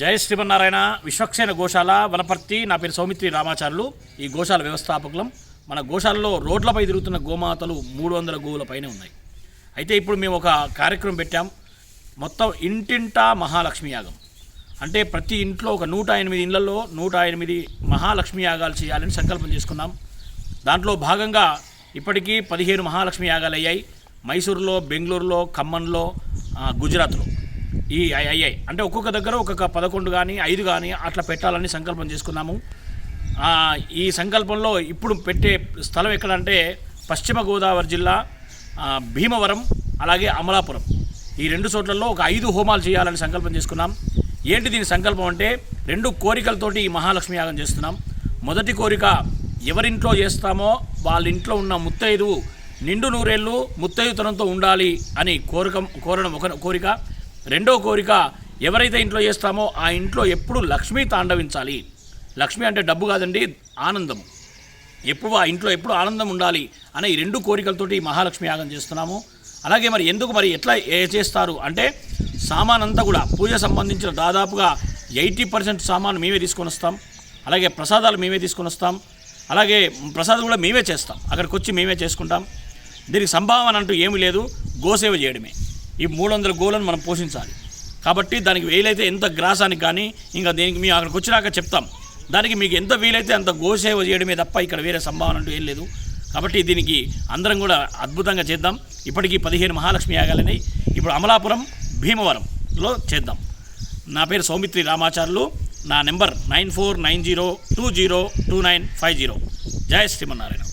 జయ శ్రీమన్నారాయణ విశ్వక్సేన గోశాల వనపర్తి నా పేరు సౌమిత్రి రామాచారులు ఈ గోశాల వ్యవస్థాపకులం. మన గోశాలలో రోడ్లపై తిరుగుతున్న గోమాతలు మూడు వందల గోవుల పైన ఉన్నాయి. అయితే ఇప్పుడు మేము ఒక కార్యక్రమం పెట్టాం. మొత్తం ఇంటింటా మహాలక్ష్మి యాగం. అంటే ప్రతి ఇంట్లో ఒక నూట ఎనిమిది ఇళ్ళలో నూట ఎనిమిది మహాలక్ష్మి యాగాలు చేయాలని సంకల్పం చేసుకున్నాం. దాంట్లో భాగంగా ఇప్పటికీ పదిహేను మహాలక్ష్మి యాగాలు అయ్యాయి. మైసూరులో బెంగళూరులో ఖమ్మంలో గుజరాత్లో. ఈ అయ్- అయ్యాయి అంటే ఒక్కొక్క దగ్గర ఒక్కొక్క పదకొండు కానీ ఐదు కానీ అట్లా పెట్టాలని సంకల్పం చేసుకున్నాము ఈ సంకల్పంలో ఇప్పుడు పెట్టే స్థలం ఎక్కడంటే పశ్చిమ గోదావరి జిల్లా భీమవరం అలాగే అమలాపురం. ఈ రెండు చోట్లలో ఒక ఐదు హోమాలు చేయాలని సంకల్పం చేసుకున్నాం. ఏంటి దీని సంకల్పం అంటే రెండు కోరికలతోటి ఈ మహాలక్ష్మి యాగం చేస్తున్నాం. మొదటి కోరిక ఎవరింట్లో చేస్తామో వాళ్ళ ఇంట్లో ఉన్న ముత్తైదు నిండు నూరేళ్ళు ముత్తైదుతనంతో ఉండాలి అని కోరిక కోరడం ఒక కోరిక. రెండో కోరిక ఎవరైతే ఇంట్లో చేస్తామో ఆ ఇంట్లో ఎప్పుడు లక్ష్మీ తాండవించాలి. లక్ష్మి అంటే డబ్బు కాదండి ఆనందం. ఎప్పుడు ఆ ఇంట్లో ఎప్పుడు ఆనందం ఉండాలి అనే ఈ రెండు కోరికలతోటి మహాలక్ష్మి యాగం చేస్తున్నాము. అలాగే మరి ఎందుకు మరి ఎట్లా చేస్తారు అంటే సామాన్ అంతా కూడా పూజ సంబంధించిన దాదాపుగా ఎయిటీ పర్సెంట్ సామాను మేమే తీసుకొని వస్తాం. అలాగే ప్రసాదాలు మేమే తీసుకొని వస్తాం. అలాగే ప్రసాదం కూడా మేమే చేస్తాం. అక్కడికి వచ్చి మేమే చేసుకుంటాం. దీనికి సంభావన అంటూ ఏమీ లేదు. గోసేవ చేయడమే. ఈ మూడు వందల గోలను మనం పోషించాలి. కాబట్టి దానికి వీలైతే ఎంత గ్రాసానికి కానీ ఇంకా దీనికి మేము అక్కడికి వచ్చినాక చెప్తాం. దానికి మీకు ఎంత వీలైతే అంత గోసేవ చేయడమే తప్ప ఇక్కడ వేరే సంభావన అంటూ ఏం లేదు. కాబట్టి దీనికి అందరం కూడా అద్భుతంగా చేద్దాం. ఇప్పటికీ పదిహేను మహాలక్ష్మి యాగాలని ఇప్పుడు అమలాపురం భీమవరంలో చేద్దాం. నా పేరు సౌమిత్రి రామాచార్యులు. నా number nine four nine zero two zero two nine five zero. జయ శ్రీమన్నారాయణ.